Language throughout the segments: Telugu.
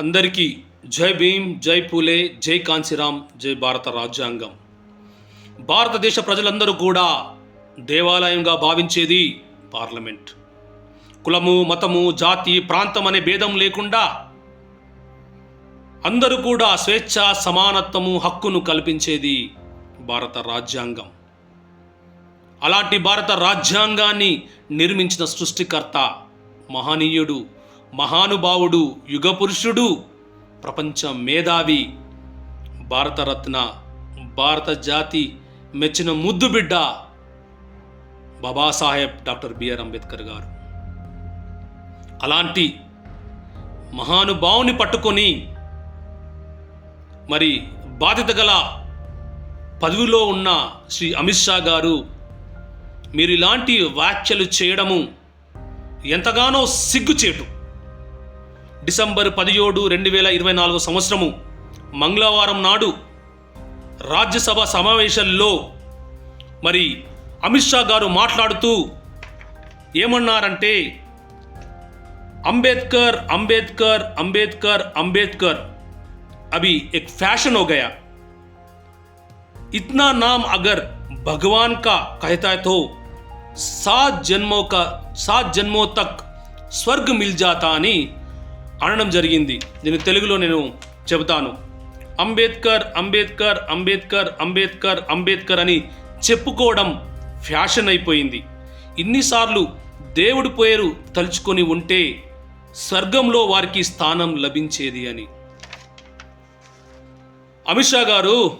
అందరికీ జై భీమ్ జై పూలే జై కాంశీరామ్ జై భారత రాజ్యాంగం. భారతదేశ ప్రజలందరూ కూడా దేవాలయంగా భావించేది పార్లమెంట్. కులము మతము జాతి ప్రాంతం అనే భేదం లేకుండా అందరూ కూడా స్వేచ్ఛ సమానత్వము హక్కును కల్పించేది భారత రాజ్యాంగం. అలాంటి భారత రాజ్యాంగాన్ని నిర్మించిన సృష్టికర్త మహనీయుడు మహానుభావుడు యుగపురుషుడు ప్రపంచ మేధావి భారతరత్న భారత జాతి మెచ్చిన ముద్దు బిడ్డ బాబాసాహెబ్ డాక్టర్ బిఆర్ అంబేద్కర్ గారు. అలాంటి మహానుభావుని పట్టుకొని మరి బాధ్యత గల పదవిలో ఉన్న శ్రీ అమిత్ షా గారు మీరు ఇలాంటి వ్యాఖ్యలు చేయడము ఎంతగానో సిగ్గుచేటు. డిసెంబర్ పదిహేడు రెండు వేల ఇరవై నాలుగు సంవత్సరము మంగళవారం నాడు రాజ్యసభ సమావేశాల్లో మరి అమిత్ షా గారు మాట్లాడుతూ ఏమన్నారంటే అంబేద్కర్ అంబేద్కర్ అంబేద్కర్ అంబేద్కర్ अभी एक फैशन हो गया इतना नाम अगर भगवान का कहता है तो सात जन्मों का सात జన్మో తక్ స్వర్గ్ మిల్ జాతా అని అనడం జరిగింది. దీని తెలుగులో నేను చెబుతాను. అంబేద్కర్ అంబేద్కర్ అంబేద్కర్ అంబేద్కర్ అంబేద్కర్ అని చెప్పుకోవడం ఫ్యాషన్ అయిపోయింది. ఇన్నిసార్లు దేవుడి పేరు తలుచుకొని ఉంటే స్వర్గంలో వారికి స్థానం లభించేది అని. అమిత్ షా గారు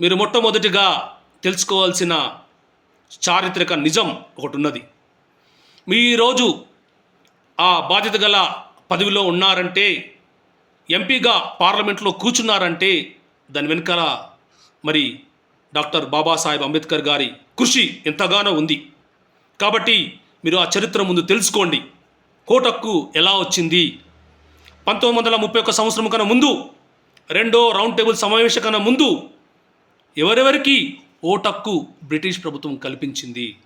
మీరు మొట్టమొదటిగా తెలుసుకోవాల్సిన చారిత్రక నిజం ఒకటి ఉన్నది. మీ ఈరోజు ఆ బాధ్యత గల పదవిలో ఉన్నారంటే ఎంపీగా పార్లమెంట్లో కూర్చున్నారంటే దాని వెనకాల మరి డాక్టర్ బాబాసాహెబ్ అంబేద్కర్ గారి కృషి ఎంతగానో ఉంది. కాబట్టి మీరు ఆ చరిత్ర ముందు తెలుసుకోండి. కోటక్కు ఎలా వచ్చింది? పంతొమ్మిది వందల ముప్పై ఒక్క సంవత్సరం కన్నా ముందు రెండో రౌండ్ టేబుల్ సమావేశం కన్నా ముందు ఎవరెవరికి ఓటక్కు బ్రిటిష్ ప్రభుత్వం కల్పించింది?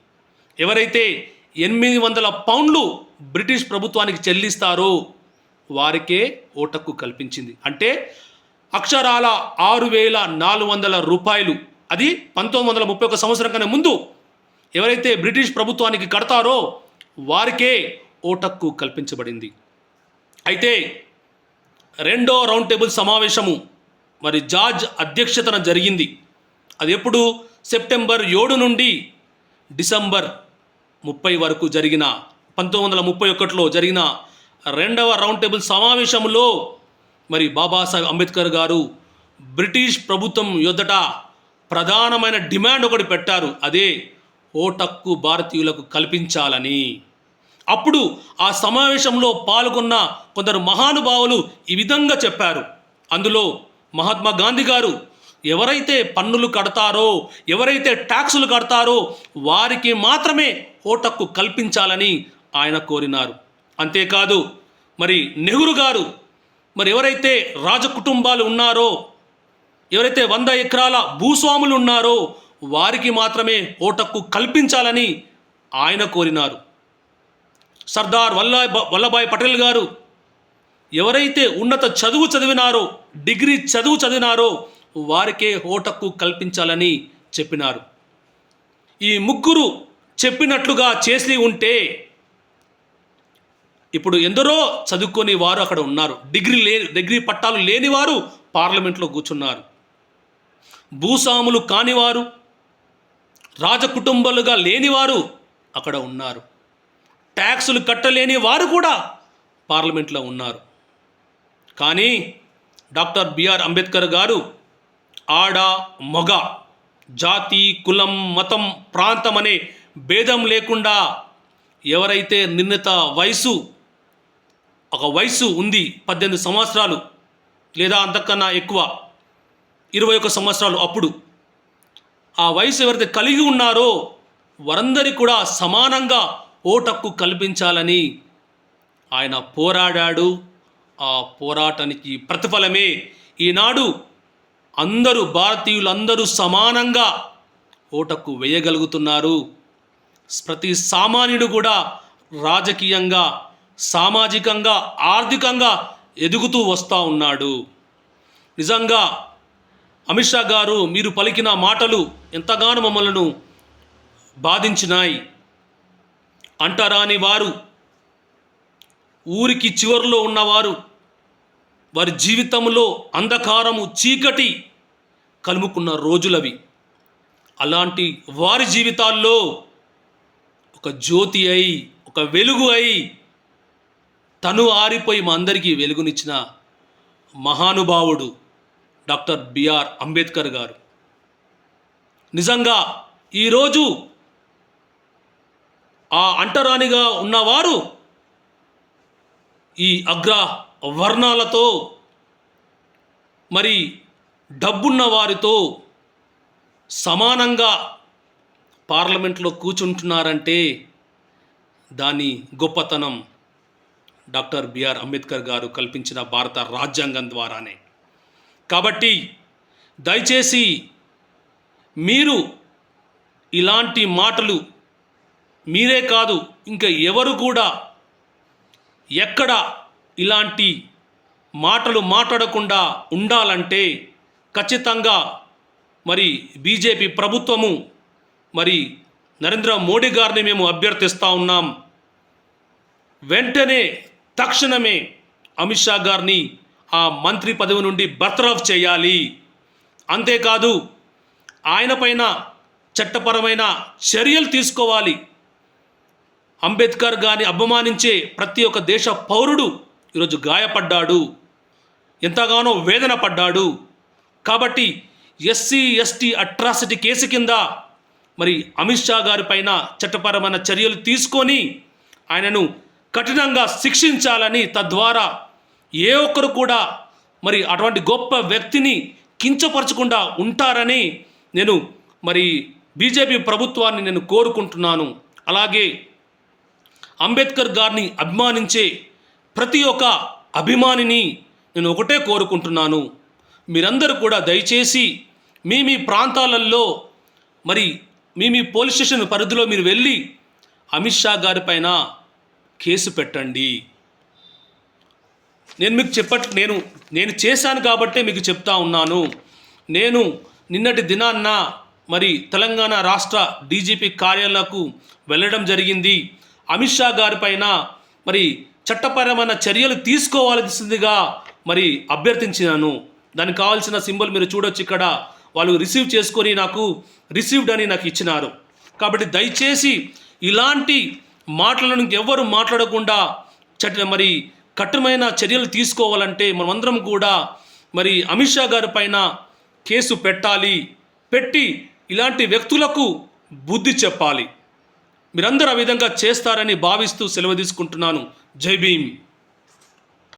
ఎవరైతే ఎనిమిది వందల పౌండ్లు బ్రిటిష్ ప్రభుత్వానికి చెల్లిస్తారో వారికే ఓటక్కు కల్పించింది. అంటే అక్షరాల ఆరు వేల నాలుగు వందల రూపాయలు. అది పంతొమ్మిది వందల ముప్పై ఒక సంవత్సరం కన్నా ముందు ఎవరైతే బ్రిటిష్ ప్రభుత్వానికి కడతారో వారికే ఓటక్కు కల్పించబడింది. అయితే రెండో రౌండ్ టేబుల్ సమావేశము మరి జార్జ్ అధ్యక్షతన జరిగింది. అది ఎప్పుడు? సెప్టెంబర్ ఏడు నుండి డిసెంబర్ ముప్పై వరకు జరిగిన పంతొమ్మిది వందల ముప్పై ఒకటిలో జరిగిన రెండవ రౌండ్ టేబుల్ సమావేశంలో మరి బాబాసాహెబ్ అంబేద్కర్ గారు బ్రిటిష్ ప్రభుత్వం యొద్దట ప్రధానమైన డిమాండ్ ఒకటి పెట్టారు. అదే ఓటక్కు భారతీయులకు కల్పించాలని. అప్పుడు ఆ సమావేశంలో పాల్గొన్న కొందరు మహానుభావులు ఈ విధంగా చెప్పారు. అందులో మహాత్మా గాంధీ గారు ఎవరైతే పన్నులు కడతారో ఎవరైతే ట్యాక్సులు కడతారో వారికి మాత్రమే ఓటక్కు కల్పించాలని ఆయన కోరినారు. అంతేకాదు మరి నెహ్రూ గారు మరి ఎవరైతే రాజ కుటుంబాలు ఉన్నారో ఎవరైతే వంద ఎకరాల భూస్వాములు ఉన్నారో వారికి మాత్రమే ఓటక్కు కల్పించాలని ఆయన కోరినారు. సర్దార్ వల్లభ వల్లభాయ్ పటేల్ గారు ఎవరైతే ఉన్నత చదువు చదివినారో డిగ్రీ చదువు చదివినారో వారికే ఓటక్కు కల్పించాలని చెప్పినారు. ఈ ముగ్గురు చెప్పినట్లుగా చేసి ఉంటే ఇప్పుడు ఎందరో చదువుకొని వారు అక్కడ ఉన్నారు. డిగ్రీ లే డిగ్రీ పట్టాలు లేని వారు పార్లమెంట్లో కూర్చున్నారు. భూస్వాములు కానివారు రాజకుటుంబాలుగా లేనివారు అక్కడ ఉన్నారు. ట్యాక్సులు కట్టలేని వారు కూడా పార్లమెంట్లో ఉన్నారు. కానీ డాక్టర్ బిఆర్ అంబేద్కర్ గారు ఆడ మొగ జాతి కులం మతం ప్రాంతం అనే భేదం లేకుండా ఎవరైతే నిర్ణీత వయసు ఒక వయసు ఉంది పద్దెనిమిది సంవత్సరాలు లేదా అంతకన్నా ఎక్కువ ఇరవై ఒక సంవత్సరాలు అప్పుడు. ఆ వయసు ఎవరైతే కలిగి ఉన్నారో వారందరికీ కూడా సమానంగా ఓటక్కు కల్పించాలని ఆయన పోరాడాడు. ఆ పోరాటానికి ప్రతిఫలమే ఈనాడు అందరూ భారతీయులందరూ సమానంగా ఓటక్కు వేయగలుగుతున్నారు. ప్రతి సామాన్యుడు కూడా రాజకీయంగా సామాజికంగా ఆర్థికంగా ఎదుగుతూ వస్తూ ఉన్నాడు. నిజంగా అమిత్ షా గారు మీరు పలికిన మాటలు ఎంతగానో మమ్మలను బాధించినాయి. అంటరాని వారు ఊరికి చివరిలో ఉన్నవారు వారి జీవితంలో అంధకారము చీకటి కలుముకున్న రోజులవి. అలాంటి వారి జీవితాల్లో ఒక జ్యోతి అయి ఒక వెలుగు అయి తను ఆరిపోయి మా అందరికీ వెలుగునిచ్చిన మహానుభావుడు డాక్టర్ బిఆర్ అంబేద్కర్ గారు. నిజంగా ఈరోజు ఆ అంటరానిగా ఉన్నవారు ఈ అగ్ర వర్ణాలతో మరి డబ్బున్న వారితో సమానంగా పార్లమెంట్లో కూర్చుంటున్నారంటే దాని గొప్పతనం డాక్టర్ బిఆర్ అంబేద్కర్ గారు కల్పించిన భారత రాజ్యాంగం ద్వారానే. కాబట్టి దయచేసి మీరు ఇలాంటి మాటలు మీరే కాదు ఇంకా ఎవరు కూడా ఎక్కడ ఇలాంటి మాటలు మాట్లాడకుండా ఉండాలంటే ఖచ్చితంగా మరి బీజేపీ ప్రభుత్వము మరి నరేంద్ర మోడీ గారిని మేము అభ్యర్థిస్తూ ఉన్నాం. వెంటనే తక్షణమే అమిత్ షా గారిని ఆ మంత్రి పదవి నుండి బర్తరఫ్ చేయాలి. అంతేకాదు ఆయన పైన చట్టపరమైన చర్యలు తీసుకోవాలి. అంబేద్కర్ గారిని అభిమానించే ప్రతి ఒక్క దేశ పౌరుడు ఈరోజు గాయపడ్డాడు. ఎంతగానో వేదన పడ్డాడు. కాబట్టి ఎస్సీ ఎస్టీ అట్రాసిటీ కేసు కింద మరి అమిత్ షా గారి పైన చట్టపరమైన చర్యలు తీసుకొని ఆయనను కఠినంగా శిక్షించాలని తద్వారా ఏ ఒక్కరు కూడా మరి అటువంటి గొప్ప వ్యక్తిని కించపరచకుండా ఉంటారని నేను మరి బీజేపీ ప్రభుత్వాన్ని నేను కోరుకుంటున్నాను. అలాగే అంబేద్కర్ గారిని అభిమానించే ప్రతి ఒక్క అభిమానిని నేను ఒకటే కోరుకుంటున్నాను. మీరందరూ కూడా దయచేసి మీ మీ ప్రాంతాలలో మరి మీ మీ పోలీస్ స్టేషన్ పరిధిలో మీరు వెళ్ళి అమిత్ షా గారి పైన కేసు పెట్టండి. నేను మీకు చెప్పట్ నేను నేను చేశాను కాబట్టే మీకు చెప్తా ఉన్నాను. నేను నిన్నటి దినాన్న మరి తెలంగాణ రాష్ట్ర డీజీపీ కార్యాలయకు వెళ్ళడం జరిగింది. అమిత్ షా గారి పైన మరి చట్టపరమైన చర్యలు తీసుకోవాల్సిందిగా మరి అభ్యర్థించినాను. దానికి కావాల్సిన సింబల్ మీరు చూడొచ్చు ఇక్కడ. వాళ్ళు రిసీవ్ చేసుకొని నాకు రిసీవ్డ్ అని నాకు ఇచ్చినారు. కాబట్టి దయచేసి ఇలాంటి మాటలను ఎవ్వరు మాట్లాడకుండా చట్ట మరి కఠినమైన చర్యలు తీసుకోవాలంటే మనమందరం కూడా మరి అమిత్ షా గారి పైన కేసు పెట్టాలి. పెట్టి ఇలాంటి వ్యక్తులకు బుద్ధి చెప్పాలి. మీరందరూ ఆ విధంగా చేస్తారని భావిస్తూ సెలవు తీసుకుంటున్నాను. జై భీమ్.